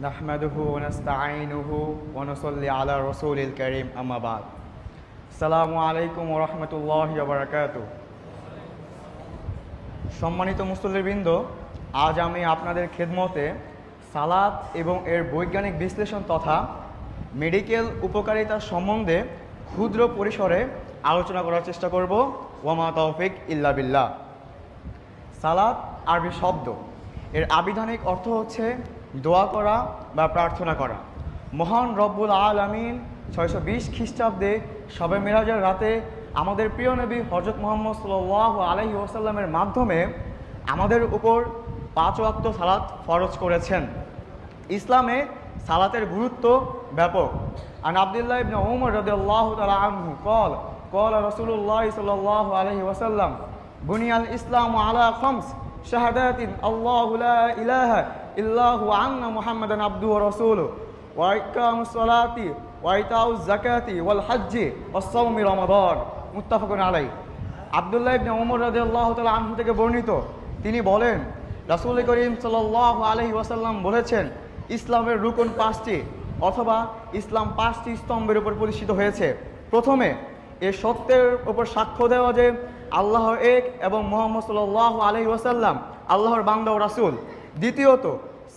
نحمده ونستعينه ونصلي على رسول الكريم أما بعد السلام عليكم ورحمة الله وبركاته সম্মানিত মুসল্লিবৃন্দ আজ আমি আপনাদের খেদমতে সালাদ এবং এর বৈজ্ঞানিক বিশ্লেষণ তথা মেডিকেল উপকারিতা সম্বন্ধে ক্ষুদ্র পরিসরে আলোচনা করার চেষ্টা করব ওয়ামা তৌফিক ইল্লা বিল্লাহ সালাদ আরবি শব্দ এর আবিধানিক অর্থ হচ্ছে দোয়া করা বা প্রার্থনা করা। মহান রব্বুল আল আমিন ছয়শো বিশ খ্রিস্টাব্দে সবে মিরাজের রাতে আমাদের প্রিয় নবী হজরত মোহাম্মদ সাল্লাহ আলহি ওসাল্লামের মাধ্যমে আমাদের উপর পাঁচ ওয়াক্ত সালাত ফরজ করেছেন। ইসলামে সালাতের গুরুত্ব ব্যাপক। আর আবদুল্লাহ ইবনে উমর রদুল্লাহ তালা কল কল রসুল্লাহ সাল্লাহ আলহি ওসাল্লাম বুনিয়াল ইসলাম আলা খমস শাহাদ আল্লাহ ইলাহা ইল্লাহু আন্না মুহাম্মাদান আব্দু রসুল ওয়াইকাম সলাতি ওয়াইতাউ জাকাতি ওয়াল হাজ্জি ওয়াসৌমি রমাদন। মুত্তাফাকুন আলাই আবদুল্লাহ ইবনে ওমর রাদিয়াল্লাহু তাআলা আনহু থেকে বর্ণিত, তিনি বলেন, রাসূল করিম সাল্লাল্লাহু আলাইহি ওয়াসাল্লাম বলেছেন, ইসলামের রুকন পাঁচটি অথবা ইসলাম পাঁচটি স্তম্ভের উপর প্রতিষ্ঠিত হয়েছে। প্রথমে, এ সত্যের উপর সাক্ষ্য দেওয়া যে আল্লাহ এক এবং মোহাম্মদ সাল্লাহ আলহি ওয়াসাল্লাম আল্লাহর বান্দা ও রাসুল। দ্বিতীয়ত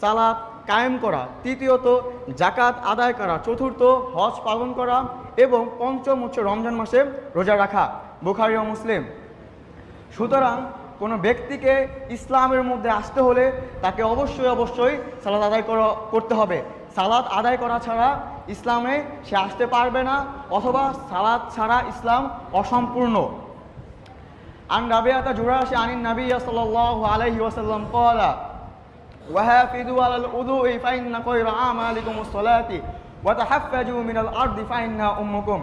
সালাদ কায়েম করা। তৃতীয়ত জাকাত আদায় করা। চতুর্থ, হজ পালন করা এবং পঞ্চম হচ্ছে রমজান মাসে রোজা রাখা। বুখারি ও মুসলিম। সুতরাং কোনো ব্যক্তিকে ইসলামের মধ্যে আসতে হলে তাকে অবশ্যই অবশ্যই সালাদ আদায় করা, করতে হবে। সালাদ আদায় করা ছাড়া ইসলামে সে আসতে পারবে না অথবা সালাদ ছাড়া ইসলাম অসম্পূর্ণ। আন রাবিয়াতা জুরাশি আনিন নাবিয়া সাল আলহি ওসাল্লাম কলা قال وحافظوا على الوضوء فإن خير أعمالكم الصلاة وتحفظوا من الأرض فإنها أمكم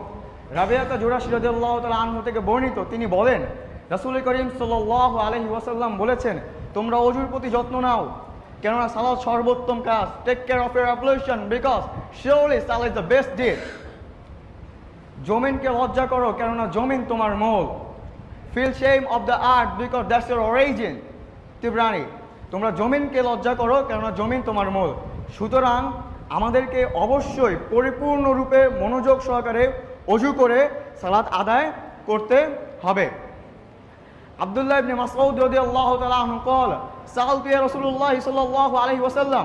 রাবিয়াতা জোরাশি রাদিয়াল্লাহু তাআলা আনহু থেকে বর্ণিত তিনি বলেন রাসূল করিম সাল্লাল্লাহু আলাইহি ওয়াসাল্লাম বলেছেন তোমরা অজুর প্রতি যত্ন নাও কেননা সালাত সর্বোত্তম কাজ take care of your application because surely সালাত ইজ দ্য বেস্ট ডিড জমিনকে লজ্জা করো কেননা জমিন তোমার মূল feel shame of the earth because that's your origin তিব্রানি তোমরা জমিনকে লজ্জা করো কেননা জমিন তোমার মূল সুতরাং আমাদেরকে অবশ্যই পরিপূর্ণরূপে মনোযোগ সহকারে অজু করে সালাত আদায় করতে হবে আব্দুল্লাহ ইবনে মাসউদ রাদিয়াল্লাহু তাআলা আনহু قال سألت يا رسول الله صلى الله عليه وسلم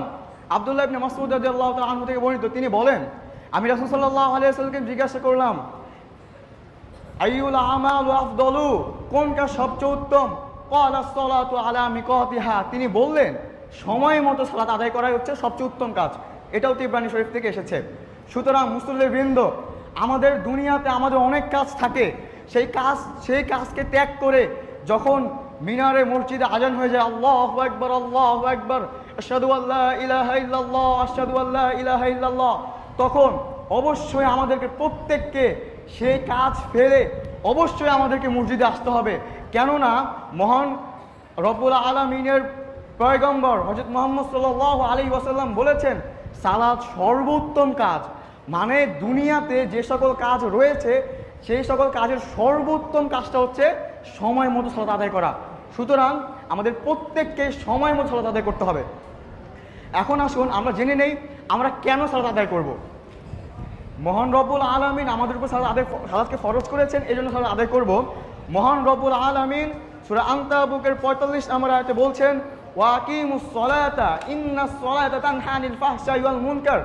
আব্দুল্লাহ ইবনে মাসউদ রাদিয়াল্লাহু তাআলা আনহু থেকে বর্ণিত তিনি বলেন আমি রাসূল সাল্লাল্লাহু আলাইহি ওয়াসাল্লামকে জিজ্ঞাসা করলাম আইউল আমাল আফদলু কোন কাজ সবচেয়ে উত্তম তিনি বললেন, সময় মতো সালাত আদায় করাই হচ্ছে সবচেয়ে উত্তম কাজ। এটাও তিব্রানি শরীফ থেকে এসেছে। সুতরাং মুসলিমের বৃন্দ, আমাদের দুনিয়াতে আমাদের অনেক কাজ থাকে। সেই কাজ, সেই কাজকে ত্যাগ করে যখন মিনারে মসজিদে আজান হয়ে যায়, আল্লাহ একবার আল্লাহ একবার আশহাদু আল্লাহ তখন অবশ্যই আমাদেরকে প্রত্যেককে সেই কাজ ফেলে অবশ্যই আমাদেরকে মসজিদে আসতে হবে। কেননা মহান রব্বুল আলমিনের পয়গম্বর হজরত মোহাম্মদ সাল্লাহ আলী ওয়াসাল্লাম বলেছেন, সালাদ সর্বোত্তম কাজ। মানে দুনিয়াতে যে সকল কাজ রয়েছে, সেই সকল কাজের সর্বোত্তম কাজটা হচ্ছে সময় মতো সালাত আদায় করা। সুতরাং আমাদের প্রত্যেককে সময় মতো সালাত আদায় করতে হবে। এখন আসুন আমরা জেনে নেই আমরা কেন সালাত আদায় করব। মহান রব্বুল আলমিন আমাদের উপর সালাত আদায় সালাদকে ফরজ করেছেন এই জন্য সালাত আদায় করব। মহান রব্বুল আলমিন সুরা আন্তাবুকের পঁয়তাল্লিশ নম্বর আয়তে বলছেন ওয়াকিমুস সলাতা ইন্না সলাতা তানহানিল ফাহশা ওয়াল মুনকার।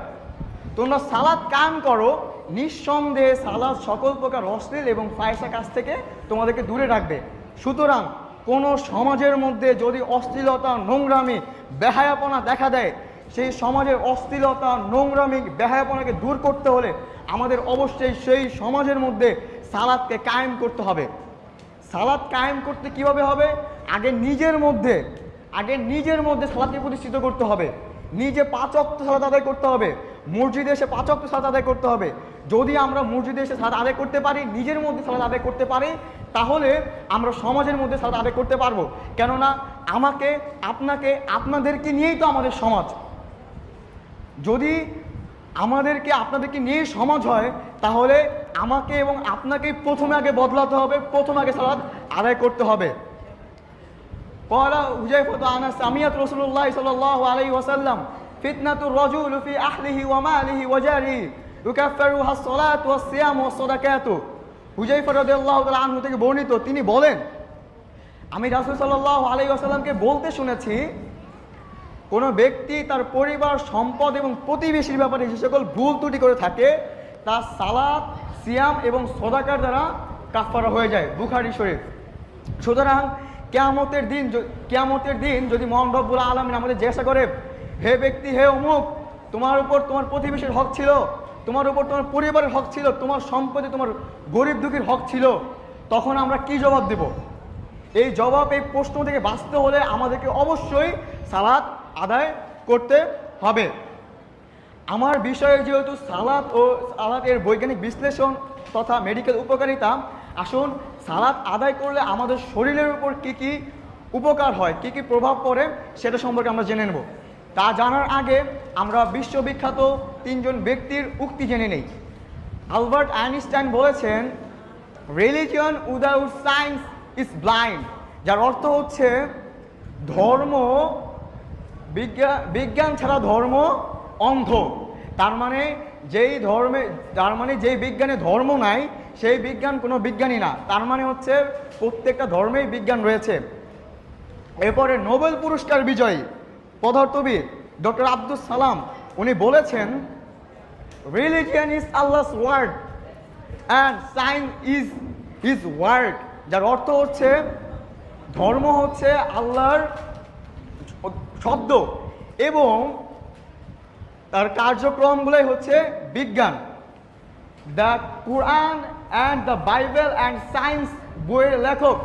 তোমরা সালাদ কান করো, নিঃসন্দেহে সালাদ সকল প্রকার অশ্লীল এবং ফায়সা কাজ থেকে তোমাদেরকে দূরে রাখবে। সুতরাং কোনো সমাজের মধ্যে যদি অশ্লীলতা, নোংরামি, বেহায়াপনা দেখা দেয়, সেই সমাজের অশ্লীলতা, নোংরামি, বেহায়াপনাকে দূর করতে হলে আমাদের অবশ্যই সেই সমাজের মধ্যে সালাদকে কায়েম করতে হবে। সালাদ কায়েম করতে কীভাবে হবে? আগে নিজের মধ্যে, আগে নিজের মধ্যে সালাদকে প্রতিষ্ঠিত করতে হবে। নিজে পাঁচ অক্ত সালাদ আদায় করতে হবে। মসজিদে এসে পাঁচ অক্ত সালাদ আদায় করতে হবে। যদি আমরা মসজিদে এসে সালাদ আদায় করতে পারি, নিজের মধ্যে সালাদ আদায় করতে পারি, তাহলে আমরা সমাজের মধ্যে সালাদ আদায় করতে পারব। কেননা আমাকে, আপনাকে, আপনাদেরকে নিয়েই তো আমাদের সমাজ। যদি আমাদেরকে, আপনাদেরকে নিয়ে সমাজ হয়, তাহলে আমাকে এবং আপনাকে প্রথমে আগে বদলাতে হবে, প্রথম আগে সালাদ আদায় করতে হবে। কলা ফত আনা সামিয়াত রসুল্লাহ সাল আলাই ওয়াসাল্লাম ফিতনাতু রজুল ফি আহলিহি ওয়ামা আলিহি ওয়াজারি ইউকাফারুহা সলাত ওয়া সিয়াম ওয়া সাদাকাত। হুজাইফা রাদিয়াল্লাহু তাআলা আনহু থেকে বর্ণিত, তিনি বলেন, আমি রাসুল সাল্লাল্লাহু আলাইহি ওয়াসাল্লামকে বলতে শুনেছি কোনো ব্যক্তি তার পরিবার, সম্পদ এবং প্রতিবেশীর ব্যাপারে যে সকল ভুল ত্রুটি করে থাকে তা সালাদ সিয়াম এবং সদাকার দ্বারা কাফারা হয়ে যায়, বুখারি শরীফ। সুতরাং কেয়ামতের দিন কেয়ামতের দিন যদি মহান রব্বুল আলমিন আমাদের জিজ্ঞাসা করে, হে ব্যক্তি, হে অমুক, তোমার উপর তোমার প্রতিবেশীর হক ছিল, তোমার উপর তোমার পরিবারের হক ছিল, তোমার সম্পদে তোমার গরিব দুঃখীর হক ছিল? তখন আমরা কি জবাব দেব? এই জবাব, এই প্রশ্ন থেকে বাঁচতে হলে আমাদেরকে অবশ্যই সালাদ আদায় করতে হবে। আমার বিষয়ে যেহেতু সালাদ ও সালাদ এর বৈজ্ঞানিক বিশ্লেষণ তথা মেডিকেল উপকারিতা, আসুন সালাদ আদায় করলে আমাদের শরীরের উপর কি কি উপকার হয়, কি কি প্রভাব পড়ে সেটা সম্পর্কে আমরা জেনে নেব। তা জানার আগে আমরা বিশ্ববিখ্যাত তিনজন ব্যক্তির উক্তি জেনে নেই। আলবার্ট আইনস্টাইন বলেছেন religion without science is blind যার অর্থ হচ্ছে ধর্ম বিজ্ঞান বিজ্ঞান ছাড়া ধর্ম অন্ধ। তার মানে যেই ধর্মে, তার মানে যেই বিজ্ঞানে ধর্ম নাই, সেই বিজ্ঞান কোনো বিজ্ঞানই না। তার মানে হচ্ছে প্রত্যেকটা ধর্মেই বিজ্ঞান রয়েছে। এরপরে নোবেল পুরস্কার বিজয়ী পদার্থবিদ ডক্টর আব্দুল সালাম, উনি বলেছেন religion is Allah's word and science is is word যার অর্থ হচ্ছে, ধর্ম হচ্ছে আল্লাহর শব্দ এবং তার কার্যক্রমগুলোই হচ্ছে বিজ্ঞান। The Quran and the Bible and science বইয়ের লেখক।